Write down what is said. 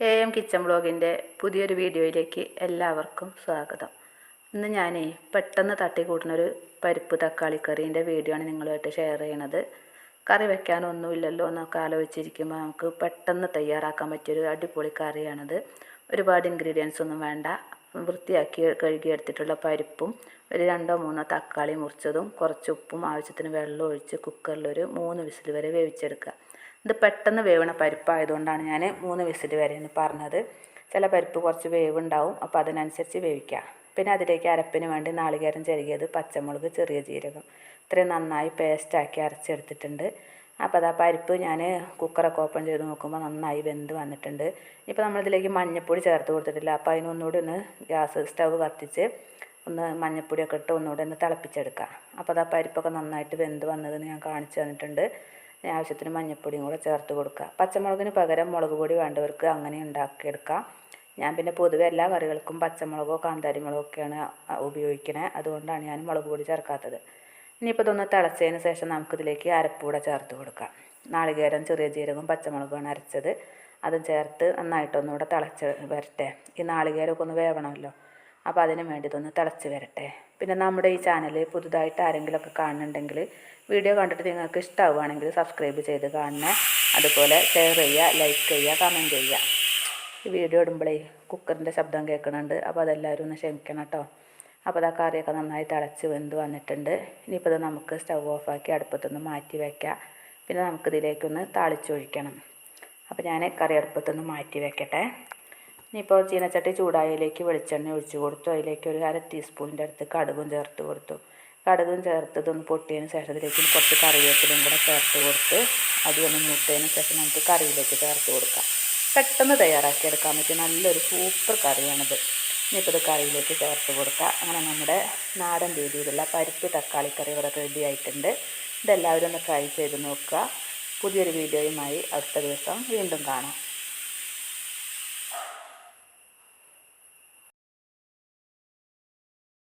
A M kitchen ബ്ലോഗിന്റെ പുതിയൊരു വീഡിയോയിലേക്ക് എല്ലാവർക്കും സ്വാഗതം. ഇന്ന് ഞാൻ പെട്ടെന്ന് തട്ടിക്കൂട്ടുന്നൊരു പരിപ്പ് തക്കാളി കറീന്റെ വീഡിയോ ആണ് നിങ്ങളുമായിട്ട് ഷെയർ ചെയ്യണത്. കറി വെക്കാനൊന്നുമില്ലല്ലോ എന്നൊക്കെ ആലോചിച്ചിരിക്കുമ്പോൾ നമുക്ക് പെട്ടെന്ന് തയ്യാറാക്കാൻ പറ്റിയൊരു അടിപൊളി കറിയാണിത്. ഒരുപാട് ഇൻഗ്രീഡിയൻസ് ഒന്നും വേണ്ട. വൃത്തിയാക്കി കഴുകിയെടുത്തിട്ടുള്ള പരിപ്പും ഒരു രണ്ടോ മൂന്നോ തക്കാളി മുറിച്ചതും കുറച്ച് ഉപ്പും ആവശ്യത്തിന് വെള്ളം ഒഴിച്ച് കുക്കറിൽ ഒരു മൂന്ന് വിസിൽ വരെ വേവിച്ചെടുക്കുക. ഇത് പെട്ടെന്ന് വേവണ പരിപ്പായതുകൊണ്ടാണ് ഞാൻ മൂന്ന് വിസിൽ വരെ എന്ന് പറഞ്ഞത്. ചില പരിപ്പ് കുറച്ച് വേവുണ്ടാവും അപ്പോൾ അതിനനുസരിച്ച് വേവിക്കുക. പിന്നെ അതിലേക്ക് അരപ്പിന് വേണ്ടി നാളികേരം ചെറുകിയത് പച്ചമുളക് ചെറിയ ജീരകം. ഇത്രയും നന്നായി പേസ്റ്റാക്കി അരച്ചെടുത്തിട്ടുണ്ട്. അപ്പോൾ അതാ പരിപ്പ് ഞാൻ കുക്കറൊക്കെ ഓപ്പൺ ചെയ്ത് നോക്കുമ്പോൾ നന്നായി വെന്ത് വന്നിട്ടുണ്ട്. ഇപ്പോൾ നമ്മളിതിലേക്ക് മഞ്ഞൾപ്പൊടി ചേർത്ത് കൊടുത്തിട്ടില്ല. അപ്പോൾ അതിനൊന്നുകൂടി ഒന്ന് ഗ്യാസ് സ്റ്റവ് കത്തിച്ച് ഒന്ന് മഞ്ഞൾപ്പൊടിയൊക്കെ ഇട്ട് ഒന്നുകൂടി ഒന്ന് തിളപ്പിച്ചെടുക്കുക അപ്പോൾ അതാ പരിപ്പൊക്കെ നന്നായിട്ട് വെന്ത് വന്നതെന്ന് ഞാൻ കാണിച്ചു തന്നിട്ടുണ്ട്. ആവശ്യത്തിന് മഞ്ഞൾപ്പൊടിയും കൂടെ ചേർത്ത് കൊടുക്കുക പച്ചമുളകിന് പകരം മുളക് പൊടി വേണ്ടവർക്ക് അങ്ങനെ ഉണ്ടാക്കിയെടുക്കാം. ഞാൻ പിന്നെ പൊതുവെ എല്ലാ കറികൾക്കും പച്ചമുളകോ കാന്താരി മുളകൊക്കെയാണ് ഉപയോഗിക്കുന്നത് അതുകൊണ്ടാണ് ഞാൻ മുളക് പൊടി ചേർക്കാത്തത്. ഇനിയിപ്പോൾ ഇതൊന്ന് തിളച്ചതിന് ശേഷം നമുക്കിതിലേക്ക് അരപ്പൂടെ ചേർത്ത് കൊടുക്കാം. നാളികേരം ചെറിയ ജീരകവും പച്ചമുളകുമാണ് അരച്ചത്. അതും ചേർത്ത് നന്നായിട്ടൊന്നുകൂടെ തിളച്ച് വരട്ടെ. ഈ നാളികേരമൊക്കെ ഒന്ന് വേവണമല്ലോ. അപ്പോൾ അതിന് വേണ്ടി ഇതൊന്ന് തിളച്ച് വരട്ടെ. പിന്നെ നമ്മുടെ ഈ ചാനൽ പുതുതായിട്ട് ആരെങ്കിലുമൊക്കെ കാണുന്നുണ്ടെങ്കിൽ വീഡിയോ കണ്ടിട്ട് നിങ്ങൾക്ക് ഇഷ്ടമാവുകയാണെങ്കിൽ സബ്സ്ക്രൈബ് ചെയ്ത് കാണണേ അതുപോലെ ഷെയർ ചെയ്യുക ലൈക്ക് ചെയ്യുക കമന്റ് ചെയ്യുക. ഈ വീഡിയോ ഇടുമ്പോഴേ കുക്കറിന്റെ ശബ്ദം കേൾക്കുന്നുണ്ട്. അപ്പോൾ അതെല്ലാവരും ഒന്ന് ക്ഷമിക്കണം കേട്ടോ. അപ്പോൾ അതാ കറിയൊക്കെ നന്നായി തിളച്ച് വെന്ത് വന്നിട്ടുണ്ട്. ഇനിയിപ്പോൾ ഇത് നമുക്ക് സ്റ്റൗ ഓഫാക്കി അടുപ്പത്തൊന്ന് മാറ്റി വയ്ക്കാം പിന്നെ നമുക്കിതിലേക്കൊന്ന് താളിച്ചൊഴിക്കണം. അപ്പോൾ ഞാൻ കറി അടുപ്പത്തൊന്ന് മാറ്റി വെക്കട്ടെ. ഇനിയിപ്പോൾ ചീനച്ചട്ടി ചൂടായതിലേക്ക് വെളിച്ചെണ്ണ ഒഴിച്ച് കൊടുത്തു. അതിലേക്ക് ഒരു അര ടീസ്പൂണിന്റെ അടുത്ത് കടുകും ചേർത്ത് കൊടുത്തു. കടുകും ചേർത്ത് ഇതൊന്ന് പൊട്ടിയതിന് ശേഷം അതിലേക്ക് കുറച്ച് കറിവേപ്പിലും കൂടെ ചേർത്ത് കൊടുത്ത് അതൊന്ന് മുട്ടതിന് ശേഷം നമുക്ക് കറിയിലേക്ക് ചേർത്ത് കൊടുക്കാം. പെട്ടെന്ന് തയ്യാറാക്കിയെടുക്കാൻ പറ്റിയ നല്ലൊരു സൂപ്പർ കറിയാണിത്. ഇനിയിപ്പോൾ ഇത് കറിയിലേക്ക് ചേർത്ത് കൊടുക്കുക അങ്ങനെ നമ്മുടെ നാടൻ രീതിയിലുള്ള പരിപ്പ് തക്കാളി കറി ഇവിടെ റെഡി ആയിട്ടുണ്ട്. ഇതെല്ലാവരും ഒന്ന് ട്രൈ ചെയ്ത് നോക്കുക. പുതിയൊരു വീഡിയോയുമായി അടുത്ത ദിവസം വീണ്ടും കാണാം.